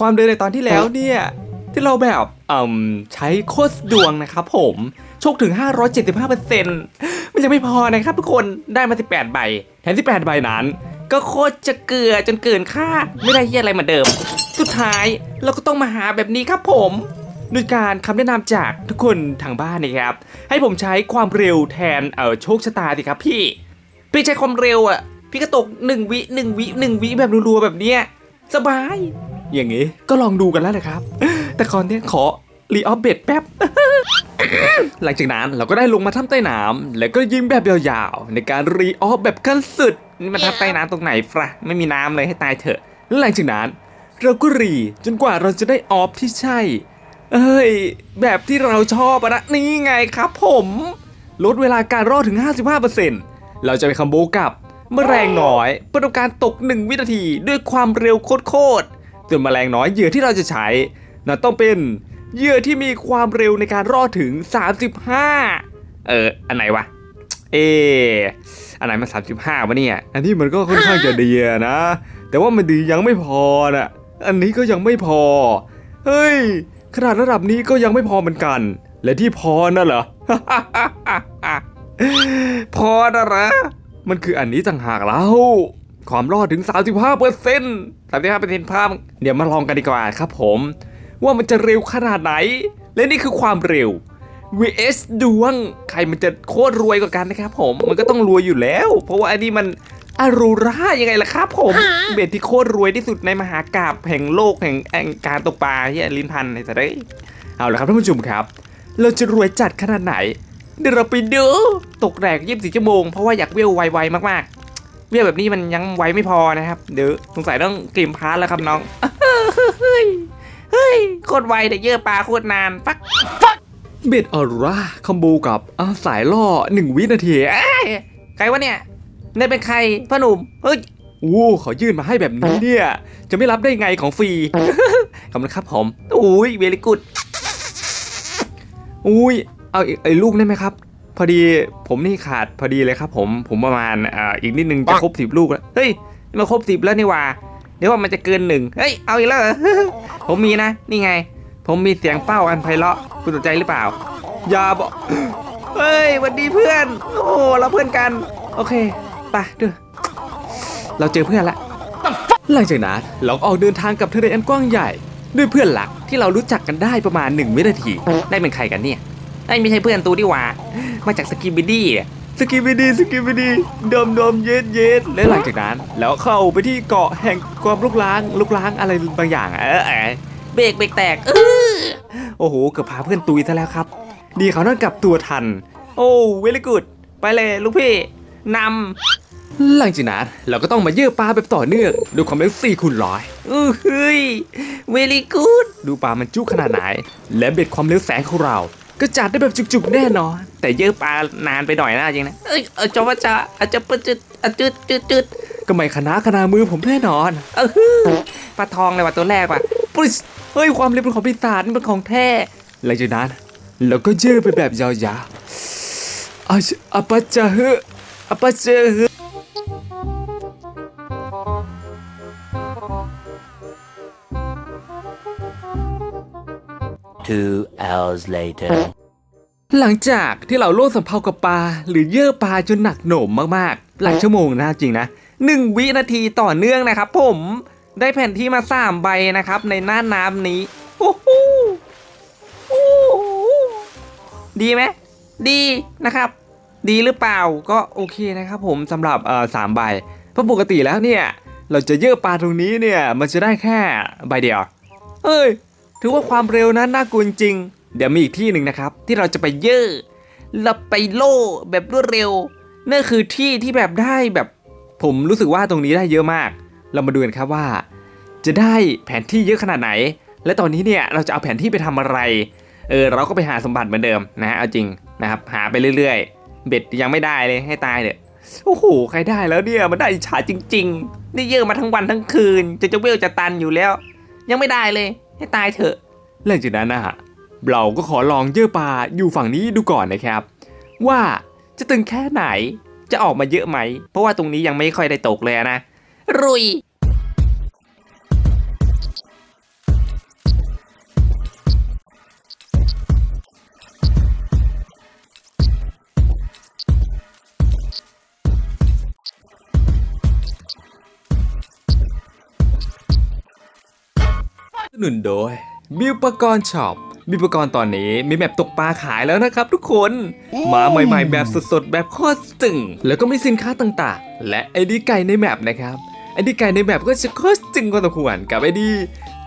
ความเร็วในตอนที่แล้วเนี่ย ที่เราแบบอืมใช้โคตรดวงนะครับผมโชคถึง 575%มันยังไม่พอนะครับทุกคนได้มา 18 ใบแถม18 ใบนั้น ก็โคตรจะเกลือจนเกินค่า ไม่ได้เฮียอะไรเหมือนเดิม สุดท้ายเราก็ต้องมาหาแบบนี้ครับผมด้วยการคำแนะนำจากทุกคนทางบ้านนะครับ ให้ผมใช้ความเร็วแทนเออโชคชะตาสิครับพี่ พี่ใช้ความเร็วอะ พี่ก็ตกหนึ่งวิหนึ่งวิหนึ่งวิแบบรัวๆแบบเนี้ยสบาย อย่างงี้ ก็ลองดูกันแล้วนะครับ แต่ก่อนเนี้ยขอรีออฟเบดแป๊บ หลังจากนั้นเราก็ได้ลงมาถ้ำใต้น้ำแล้วก็ยิงแบบยาวๆ ในการรีออฟแบบขั้นสุด นี่มันถ้ำใต้น้ำตรงไหนฟะไม่มีน้ำเลยให้ตายเถอะแล้วหลังจากนั้น เราก็รีจนกว่าเราจะได้ออฟที่ใช่ เอ้ย แบบที่เราชอบอะนะนี่ไงครับผมลดเวลาการรอดถึง 55%เราจะไปคัมโบกับแมลงน้อยเพื่อทำการตก 1 วินาทีด้วยความเร็วโคตร ส่วนแมลงน้อยเหยื่อที่เราจะใช้นั่นต้องเป็นเหยื่อที่มีความเร็วในการรอดถึง 35 เออ อันไหนวะ เอออันไหนมา35วะเนี่ย อันนี้มันก็ค่อนข้างจะดีนะ แต่ว่ามันดียังไม่พอนะอันนี้ก็ยังไม่พอ เฮ้ย ขนาดระดับนี้ก็ยังไม่พอเหมือนกัน และที่พอน่ะเหรอ พอนะเหรอมันคืออันนี้ต่างหากแล้ว ความรอดถึง 35เปอร์เซ็นต์35เปอร์เซ็นต์ภาพ เดี๋ยวมาลองกันดีกว่าครับผม ว่ามันจะเร็วขนาดไหน และนี่คือความเร็ว vs ดวง ใครมันจะโคตรรวยกว่ากันนะครับผม มันก็ต้องรวยอยู่แล้ว เพราะว่าอันนี้มันอารูรายังไงล่ะครับผมเบ็ดที่โคตรรวยที่สุดในมหากราบแห่งโลกแห่งแห่งการตกปลาเฮียลินพันในสัตว์เอ้เอาละครับท่านผู้ชมครับ เราจะรวยจัดขนาดไหน เดี๋ยวเราไปดูตกแรกยี่สิบสี่ชั่วโมงเพราะว่าอยากเวลไวๆมากๆ เวลแบบนี้มันยังไวไม่พอนะครับ เดี๋ยวสงสัยต้องเกมพาร์ทแล้วครับน้อง เฮ้ย เฮ้ย โคตรไวแต่เยอะปลาโคตรนาน ฟักฟักเบ็ดออร่าคอมโบกับอาสายล่อหนึ่งวินาทีเอ้ยใครวะเนี่ยนี่เป็นใครพ่อหนุ่ม เฮ้ยโอ้เขายื่นมาให้แบบนี้เนี่ย จะไม่รับได้ไงของฟรี ขอบคุณครับผมอุ้ยเวลิกุดอุ้ย เอาอีกไอ้ลูกได้ไหมครับ พอดีผมนี่ขาดพอดีเลยครับ ผมผมประมาณอ่าอีกนิดนึงจะครบสิบลูกแล้วเฮ้ยนี่มาครบสิบแล้วนี่หว่าเดี๋ยวว่ามันจะเกินหนึ่งเฮ้ยเอาอีกแล้วเหรอ ผมมีนะนี่ไง ผมมีเสียงเป้าอันไพเราะคุณสนใจหรือเปล่าอย่าบอกเฮ้ยหวันดีเพื่อน โอ้เราเพื่อนกัน โอเคไปเด้อเราเจอเพื่อนละหลังจากนั้นเราก็ออกเดินทางกับทะเลอันกว้างใหญ่ ด้วยเพื่อนหลักที่เรารู้จักกันได้ประมาณ1วินาที ได้เป็นใครกันเนี่ย ไอ้ยไม่ใช่เพื่อนตูดีหว่า มาจากสกิบิดี้สกิบิดี้สกิบิดี้ดมดมเย็ดเย็ดและหลังจากนั้น แล้วเข้าไปที่เกาะแห่งความลุกล้างลุกล้างอะไรบางอย่างเออเออเบรกเบรกแตกเออโอ้โหเกือบพาเพื่อนตุยซะแล้วครับ ดีเขานั่นกลับตัวทัน โอ้เวลี่กูดไปเลยลูกพี่นำหลังจากนั้นเราก็ต้องมาเยื่อปลาแบบต่อเนื่องด้วยความเร็ว4คูณร้อยอื้อเฮ้ยเวลี่กูดดูปลามันจุขนาดไหน และเบ็ดความเร็วแสงของเรา ก็จัดได้แบบจุกๆแน่นอน แต่เยอะปลานานไปหน่อยนะจริงนะเอ้ยเออจะว่าจะอาจจะปะจุดอาจุดจุดจุดก็ไม่คณะคณามือผมแน่นอนเออฮือปลาทองเลยว่ะตัวแรกว่ะปุ๊สเฮ้ยความเร็วเป็นของปีศาจนี่เป็นของแท้หลังจากนั้นเราก็เยื่อไปแบบยาวๆอาชอาปะจะเฮอะอาปะจะเฮอะ Two hours later. หลังจากที่เราโลดสัมเพากับปลาหรือเยื่อปลาจนหนักหน่มมากๆ หลายชั่วโมงนะจริงนะหนึ่งวินาทีต่อเนื่องนะครับผมได้แผ่นที่มาสามใบนะครับในหน้าน้ำนี้โอ้โหโอ้โหดีไหมดีนะครับ ดีหรือเปล่าก็โอเคนะครับผมสำหรับเอ่อสามใบเพราะปกติแล้วเนี่ยเราจะเยื่อปลาตรงนี้เนี่ยมันจะได้แค่ใบเดียว เอ้ย ถือว่าความเร็วนั้นน่ากลัวจริง เดี๋ยวมีอีกที่หนึ่งนะครับ ที่เราจะไปเย่อเราไปโล่แบบรวดเร็วนั่นคือที่ที่แบบได้แบบผมรู้สึกว่าตรงนี้ได้เยอะมาก เรามาดูกันครับว่า จะได้แผนที่เยอะขนาดไหน และตอนนี้เนี่ยเราจะเอาแผนที่ไปทำอะไรเออเราก็ไปหาสมบัติเหมือนเดิมนะฮะเอาจริงนะครับหาไปเรื่อยๆ เบ็ดยังไม่ได้เลยให้ตายเถอะโอ้โหใครได้แล้วเนี่ยมันได้อิจฉาจริง ๆ นี่เยอะมาทั้งวันทั้งคืนจะจะเวลจะตันอยู่แล้ว ยังไม่ได้เลย ให้ตายเถอะหลังจากนั้นนะฮะ เราก็ขอลองเยื่อปลาอยู่ฝั่งนี้ดูก่อนนะครับ ว่าจะตึงแค่ไหนจะออกมาเยอะไหม เพราะว่าตรงนี้ยังไม่ค่อยได้ตกเลยนะ รุย หนุนโดย มิวปกรณ์ช็อป มีอุปกรณ์ตอนนี้มีแบบตกปลาขายแล้วนะครับทุกคนมาใหม่ๆแบบสดๆ แบบโคตรจึงแล้วก็มีสินค้าต่างๆ และไอดีไก่ในแมปนะครับไอดีไก่ในแมปก็จะโคตรจึงกว่าตัวควรกับไอดี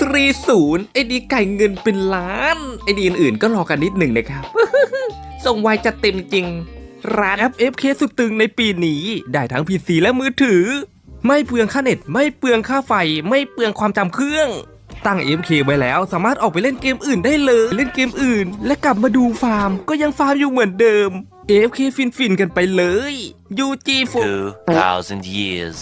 ตรีศูนย์ไอดีไก่เงินเป็นล้านไอดีอื่นๆก็รอกันนิดหนึ่งนะครับส่งไวจัดเต็มจริง ร้าน FFK สุดตึงในปีนี้ ได้ทั้ง PC และมือถือ ไม่เปลืองค่าเน็ต ไม่เปลืองค่าไฟ ไม่เปลืองความจำเครื่อง ตั้ง FFK ไว้แล้ว สามารถออกไปเล่นเกมอื่นได้เลย เล่นเกมอื่น และกลับมาดูฟาร์ม ก็ยังฟาร์มอยู่เหมือนเดิม AFK ฟินฟินๆกันไปเลย UG 2,000 years.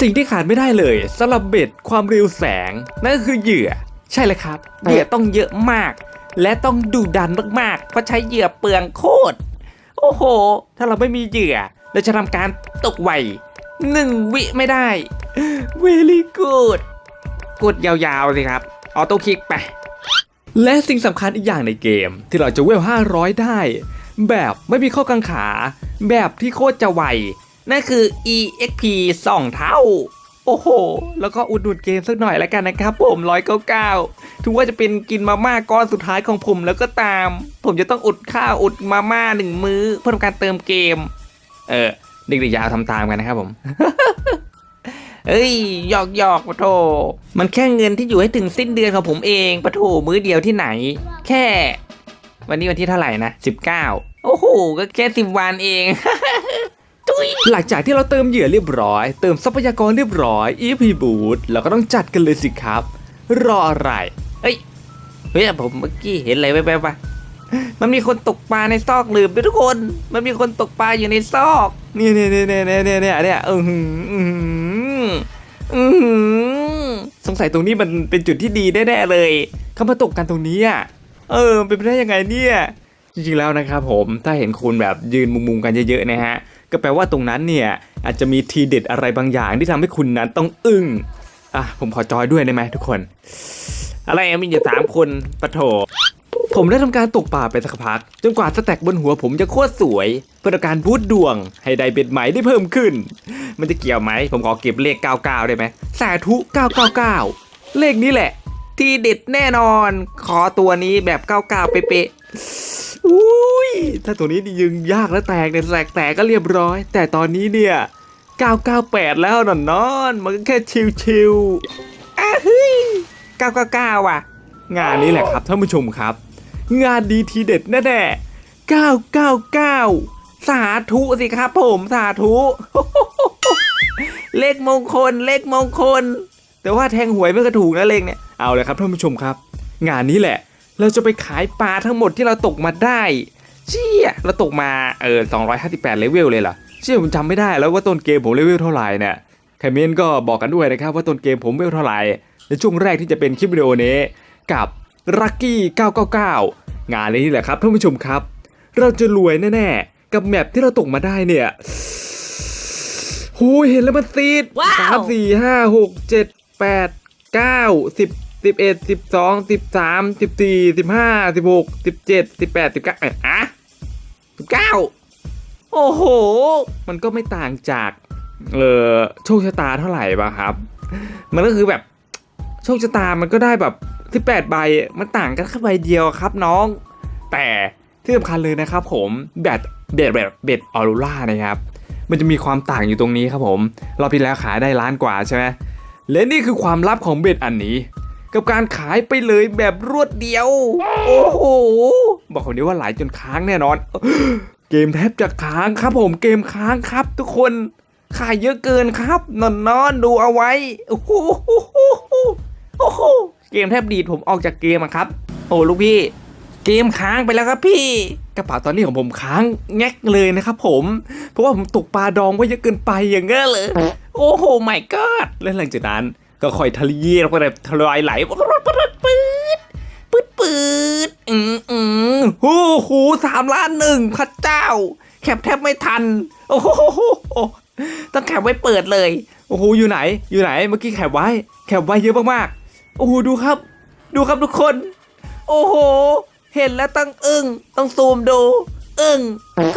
สิ่งที่ขาดไม่ได้เลยสำหรับเบ็ดความเร็วแสง นั่นก็คือเหยื่อ ใช่เลยครับ เหยื่อต้องเยอะมาก และต้องดุดันมากๆ เพราะใช้เหยื่อเปลืองโคตร โอ้โห ถ้าเราไม่มีเหยื่อ เราจะทำการตกไวหนึ่งวิไม่ได้ very good กดยาวๆสิครับออโต้คลิกไป และสิ่งสำคัญอีกอย่างในเกม ที่เราจะเวล 500 ได้ แบบไม่มีข้อกังขา แบบที่โคตรจะไว นั่นคือ EXP 2 เท่า โอ้โห แล้วก็อุดหนุนเกมสักหน่อยแล้วกันนะครับผม199ถือว่าจะเป็นกินมาม่าก้อนสุดท้ายของผมแล้วก็ตาม ผมจะต้องอุดข้าวอุดมาม่าหนึ่งมื้อ เพื่อทำการเติมเกม เออเด็กๆอยาวทำตามกันนะครับผม เอ้ยหยอกหยอกปะโถมันแค่เงินที่อยู่ให้ถึงสิ้นเดือนของผมเองปะโถมือเดียวที่ไหน แค่ วันนี้วันที่เท่าไหร่นะ 19 โอ้โห ก็แค่สิบวันเองหลังจากที่เราเติมเหยื่อเรียบร้อย เติมทรัพยากรเรียบร้อยอีพีบูทเราก็ต้องจัดกันเลยสิครับ รออะไร เฮ้ย เฮ้ยผมเมื่อกี้เห็นอะไรแวบๆปะมันมีคนตกปลาในซอกลืมไปทุกคน มันมีคนตกปลาอยู่ในซอก เนี่ยเนี่ยเนี่ยเนี่ยเนี่ยเนี่ยเนี่ยเออ อืสงสัยตรงนี้มันเป็นจุดที่ดีแน่ๆเลยเขามาตกกันตรงนี้อะเออเป็นไปได้ยังไงเนี่ยจริงๆแล้วนะครับผมถ้าเห็นคุณแบบยืนมุงๆกันเยอะๆนะฮะก็แปลว่าตรงนั้นเนี่ยอาจจะมีทีเด็ดอะไรบางอย่างที่ทำให้คุณนั้นต้องอึ้งอะผมขอจอยด้วยได้ไหมทุกคน อะไรอะมีอยู่สามคนปะโถผมได้ทำการตกป่าไปสักพัก จนกว่าสแต็กบนหัวผมจะโคตรสวย เพื่อการบูตดวง ให้ได้เบ็ดใหม่ได้เพิ่มขึ้น มันจะเกี่ยวไหม ผมขอเก็บเลข 99 ได้ไหมสาธุ 999 เลขนี้แหละ ที่เด็ดแน่นอน ขอตัวนี้แบบ 99 เป๊ะๆอุ้ย ถ้าตัวนี้ยึงยากแล้วแตกเนี่ยแตกแตกก็เรียบร้อย แต่ตอนนี้เนี่ย 998 แล้วนอนนอนมันก็แค่ชิวๆอ้าฮ้ย999 ว่ะ งานนี้แหละครับท่านผู้ชมครับ งานดีทีเด็ดแน่ๆ999 สาธุสิครับผม สาธุ เลขมงคล เลขมงคล แต่ว่าแทงหวยไม่กระถูกนะเลขเนี่ย เอาเลยครับท่านผู้ชมครับ งานนี้แหละ เราจะไปขายปลาทั้งหมดที่เราตกมาได้เชี่ยเราตกมาเออ258เลเวลเลยเหรอเชี่ยผมจำไม่ได้แล้วว่าต้นเกมผมเลเวลเท่าไหร่เนี่ยใครเมนก็บอกกันด้วยนะครับว่าต้นเกมผมเลเวลเท่าไหร่ในช่วงแรกที่จะเป็นคลิปวิดีโอนี้กับลัคกี้999 งานนี้แหละครับท่านผู้ชมครับ เราจะรวยแน่ๆ กับแมปที่เราตกมาได้เนี่ย หยเห็นแล้วมันซีดว้าว สามสี่ห้าหกเจ็ดแปดเก้าสิบสิบเอ็ดสิบสองสิบสามสิบสี่สิบห้าสิบหกสิบเจ็ดสิบแปดสิบเก้าอะสิบเก้าโอ้โห มันก็ไม่ต่างจาก เออโชคชะตาเท่าไหร่ป่ะครับ มันก็คือแบบ โชคชะตามันก็ได้แบบ18ใบ มันต่างกันแค่ใบเดียวครับน้อง แต่ที่สำคัญเลยนะครับผมแบตเบ็ดแบบเบ็ดออรูล่านะครับ มันจะมีความต่างอยู่ตรงนี้ครับผม รอบที่แล้วขายได้ล้านกว่าใช่ไหมและนี่คือความลับของเบ็ดอันนี้ กับการขายไปเลยแบบรวดเดียว โอ้โห บอกคนนี้ว่าหลายจนค้างแน่นอน เกมแทบจะค้างครับผมเกมค้างครับ ทุกคนขายเยอะเกินครับ นอนนอนดูเอาไว้โอ้โหโอ้โหเกมแทบดีดผมออกจากเกมอะครับ โอ้ลูกพี่ เกมค้างไปแล้วครับพี่ กระเป๋าตอนนี้ของผมค้างแงกเลยนะครับผม เพราะว่าผมตกปลาดองไว้เยอะเกินไปอย่างเงี้ยเลย โอ้โหไม่กอดและหลังจากนั้น ก็ค่อยทะเลลงไปแบบทลายไหลปืดปืดปืดปืดอืมอืมโอ้โหสามล้านหนึ่งพระเจ้า แคปแทบไม่ทัน โอ้โหต้องแคปไว้เปิดเลย โอ้โหอยู่ไหน อยู่ไหนเมื่อกี้แคปไว้ แคปไว้เยอะมากๆ โอ้โหดูครับ ดูครับทุกคน โอ้โห เห็นแล้วต้องอึ้งต้องซูมดู อึ้ง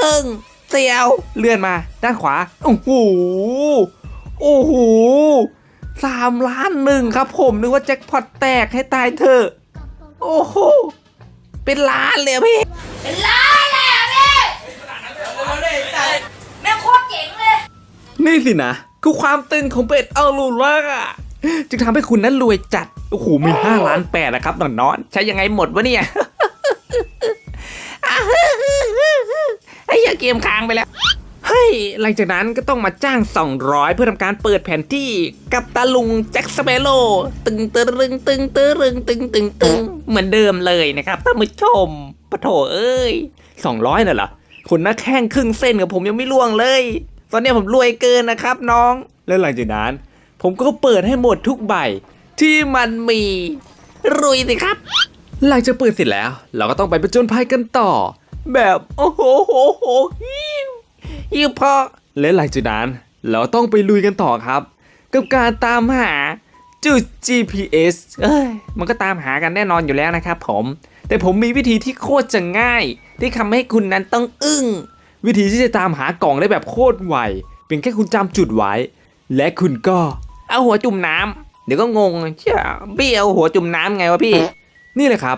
ทึ่งเสียว เลื่อนมาด้านขวา โอ้โห โอ้โหสามล้านหนึ่งครับผมนึกว่าแจ็คพอตแตกให้ตายเถอะ โอ้โห เป็นล้านเลยอะพี่ เป็นล้านเลยอะพี่แม่งโคตรเจ๋งเลยนี่สินะคือความตึงของเป็ดเอาลูล่าจึงทำให้คุณนั้นรวยจัด โอ้โห มี 5 ล้านแปดนะครับนอนนอนๆใช้ยังไงหมดวะเนี่ย ไอ้เหี้เกมค้างไปแล้วเฮ้ยหลังจากนั้นก็ต้องมาจ้าง 200 เพื่อทำการเปิดแผนที่กับตาลุงแจ็คสเปโร่ตึงตึรึงตึงตึงตึงตึงตึงเหมือนเดิมเลยนะครับท่านผู้ชมปะโถเอ้ย 200น่ะเหรอคนหน่าแข้งครึ่งเส้นกับผมยังไม่ล่วงเลย ตอนนี้ผมรวยเกินนะครับน้อง แล้วหลังจากนั้น ผมก็เปิดให้หมดทุกใบที่มันมี รุยสิครับ หลังจากปิดเสร็จแล้ว เราก็ต้องไปประจนภัยกันต่อ แบบโอ้โหโหโหฮิวฮิวพอและหลังจากนั้นเราต้องไปลุยกันต่อครับ กับการตามหาจุด GPS เอ้ยมันก็ตามหากันแน่นอนอยู่แล้วนะครับผม แต่ผมมีวิธีที่โคตรจะง่าย ที่ทำให้คุณนั้นต้องอึ้ง วิธีที่จะตามหากล่องได้แบบโคตรไวเพียงแค่คุณจำจุดไว้ และคุณก็ เอาหัวจุ่มน้ำเดี๋ยวก็งงเชื่อพี่เอาหัวจุ่มน้ำไงวะพี่ นี่เลยครับ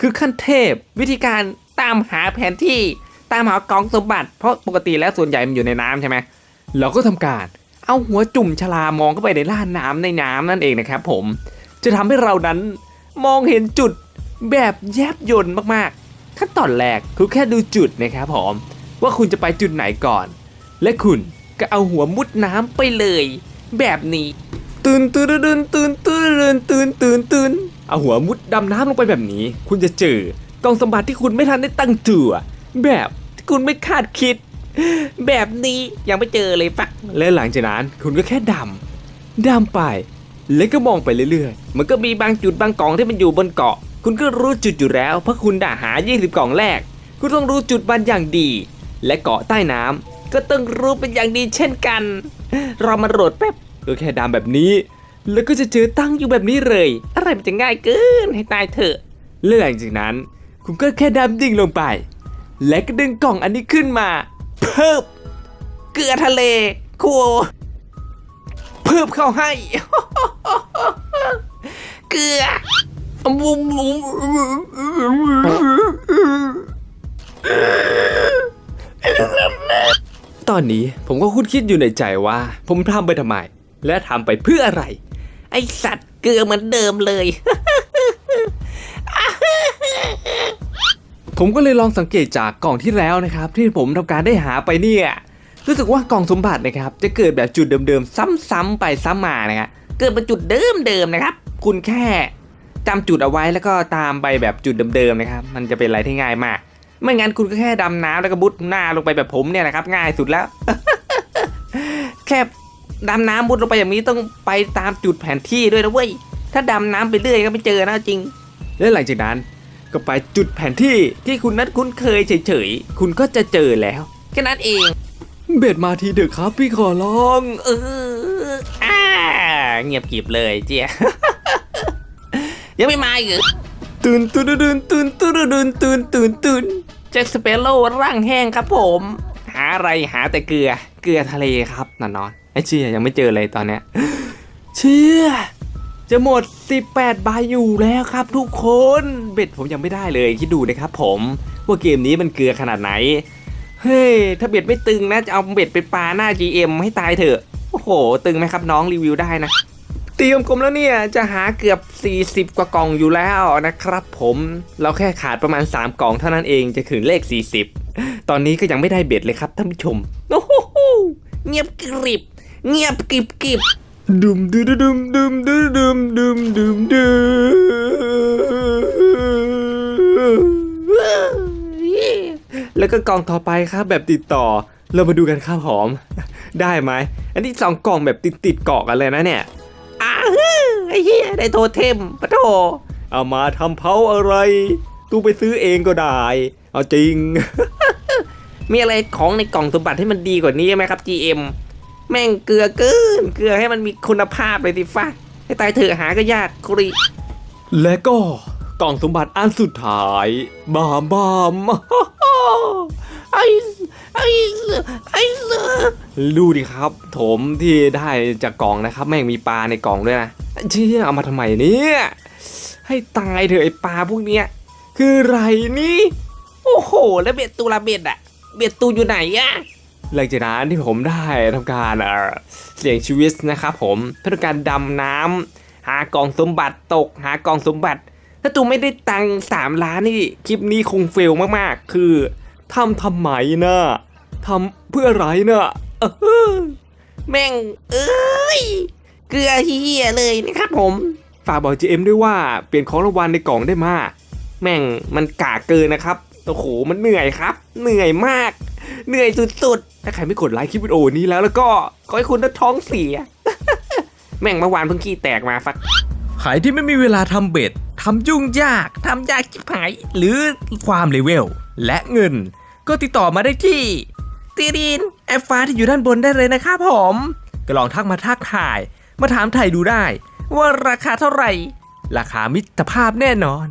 คือขั้นเทพวิธีการตามหาแผนที่ตามหากองสมบัติ เพราะปกติแล้วส่วนใหญ่มันอยู่ในน้ำใช่ไหมเราก็ทำการเอาหัวจุ่มฉลามองเข้าไปในล่านน้ำในน้ำนั่นเองนะครับ ผมจะทำให้เรานั้นมองเห็นจุดแบบแยบยนต์มากๆ ขั้นตอนแรกคือแค่ดูจุดนะครับผมว่าคุณจะไปจุดไหนก่อน และคุณก็เอาหัวมุดน้ำไปเลย แบบนี้ ตื่นตื่นตื่นตื่นตื่นตื่นตื่นตื่น เอาหัวมุดดำน้ำลงไปแบบนี้ คุณจะเจอกองสมบัติที่คุณไม่ทันได้ตั้งตัวแบบที่คุณไม่คาดคิด แบบนี้ยังไม่เจอเลยฟักและหลังจากนั้นคุณก็แค่ดำดำไป แล้วก็มองไปเรื่อยๆ มันก็มีบางจุดบางกล่องที่มันอยู่บนเกาะ คุณก็รู้จุดอยู่แล้ว เพราะคุณด่าหา 20 กล่องแรก คุณต้องรู้จุดมันอย่างดี และเกาะใต้น้ำก็ต้องรู้เป็นอย่างดีเช่นกันเรามาโหลดแป๊บก็แค่ดำแบบนี้ แล้วก็จะเจอตั้งอยู่แบบนี้เลย อะไรมันจะง่ายเกินให้ตายเถอะและหลังจากนั้น คุณก็แค่ดำดิ่งลงไป และก็ดึงกล่องอันนี้ขึ้นมา เพิ่มเกลือทะเลครัวเพิ่มเข้าให้ เกลือบุมบุมตอนนี้ผมก็คุ้นคิดอยู่ในใจว่า ผมทำไปทำไม และทำไปเพื่ออะไร ไอสัตว์เกลือเหมือนเดิมเลย ผมก็เลยลองสังเกตจากกล่องที่แล้วนะครับ ที่ผมทำการได้หาไปเนี่ยรู้สึกว่ากล่องสมบัตินะครับ จะเกิดแบบจุดเดิมๆ ซ้ำๆไปซ้ำมานะครับเกิดเป็นจุดเดิมๆนะครับ คุณแค่จำจุดเอาไว้แล้วก็ตามไปแบบจุดเดิมๆนะครับ มันจะเป็นอะไรที่ง่ายมาก ไม่งั้นคุณก็แค่ดำน้ำแล้วก็บุดหน้าลงไปแบบผมเนี่ยนะครับ ง่ายสุดแล้ว แค่ ดำน้ำบุดลงไปอย่างนี้ต้องไปตามจุดแผนที่ด้วยนะเว้ย ถ้าดำน้ำไปเรื่อยก็ไม่เจอนะจริง และหลังจากนั้นก็ไปจุดแผนที่ที่คุณนัดคุ้นเคยเฉยๆ คุณก็จะเจอแล้วแค่นั้นเอง เบ็ดมาทีเด็กครับพี่ขอร้อง เอออ่าเงียบกริบเลยเจียยังไม่มาอีกเหรอตื่นตื่นตื่นตื่นตื่นตื่นตื่นตื่นตื่นแจ็คสเปโร่ร่างแห้งครับผม หาอะไรหาแต่เกลือเกลือทะเลครับนอนนอน ไอ้เชี่ยยังไม่เจอเลยตอนเนี้ยเชี่ยจะหมด 18ใบอยู่แล้วครับทุกคน เบ็ดผมยังไม่ได้เลยคิดดูนะครับผมว่าเกมนี้มันเกลือขนาดไหน เฮ้ย ถ้าเบ็ดไม่ตึงนะ จะเอาเบ็ดไปปาหน้า GM ให้ตายเถอะ โอ้โห ตึงไหมครับน้องรีวิวได้นะเตรียมกลมแล้วเนี่ย จะหาเกือบ 40 กว่ากล่องอยู่แล้วนะครับผมเราแค่ขาดประมาณ 3 กล่องเท่านั้นเองจะถึงเลข 40 ตอนนี้ก็ยังไม่ได้เบ็ดเลยครับท่านผู้ชมโอ้โหเงียบกริบ เงียบกริบกริบดุมดุดุมดุมดุดุมดุมดุมดุแล้วก็กล่องต่อไปครับแบบติดต่อ เรามาดูกันข้าวหอม ได้ไหม อันนี้สองกล่องแบบติดติดเกาะกันเลยนะเนี่ยอ้าไอ้เหี้ยได้โทเทมปะโถเอามาทำเผาอะไรตูไปซื้อเองก็ได้ เอาจริง มีอะไรของในกล่องสมบัติให้มันดีกว่านี้ไหมครับ GM แม่งเกลือเกิน เกลือให้มันมีคุณภาพเลยสิฟ้าให้ตายเถอะหาก็ยากกรีและก็กล่องสมบัติอันสุดท้ายบามบามไอ้ไอ้ไอ้เสือดูดิครับถมที่ได้จากกล่องนะครับ แม่งมีปลาในกล่องด้วยนะเชี่ยเอามาทำไมเนี่ยให้ตายเถอะไอปลาพวกเนี้ยคือไรนี่ โอ้โห แล้วเบ็ดตูละเบ็ดอะเบ็ดตูอยู่ไหนอะ หลังจากนั้นที่ผมได้ทำการเสี่ยงชีวิตนะครับผมเพื่อการดำน้ำหากล่องสมบัติตกหากล่องสมบัติ ถ้าตูไม่ได้ตังค์สามล้านนี่คลิปนี้คงเฟลมากๆ คือทำทำไมนะทำเพื่ออะไรนะเออแม่ง เอ้ยเกลือเฮียเลยนะครับผมฝากบอก GM ด้วยว่าเปลี่ยนของรางวัลในกล่องได้มาแม่งมันกากเกินนะครับโอ้โหมันเหนื่อยครับ เหนื่อยมาก เหนื่อยสุดๆ ถ้าใครไม่กดไลค์คลิปวิดีโอนี้แล้วแล้วก็ขอให้คุณท้องเสีย แม่งเมื่อวานเพิ่งขี้แตกมาฟักใครที่ไม่มีเวลาทำเบ็ดทำยุ่งยากทำยากชิบหาย หรือความเลเวล และเงิน ก็ติดต่อมาได้ที่ตีดินแอปฟ้าที่อยู่ด้านบนได้เลยนะครับผม ก็ลองทักมาทักทาย มาถามไทยดูได้ ว่าราคาเท่าไหร่ ราคามิตรภาพแน่นอน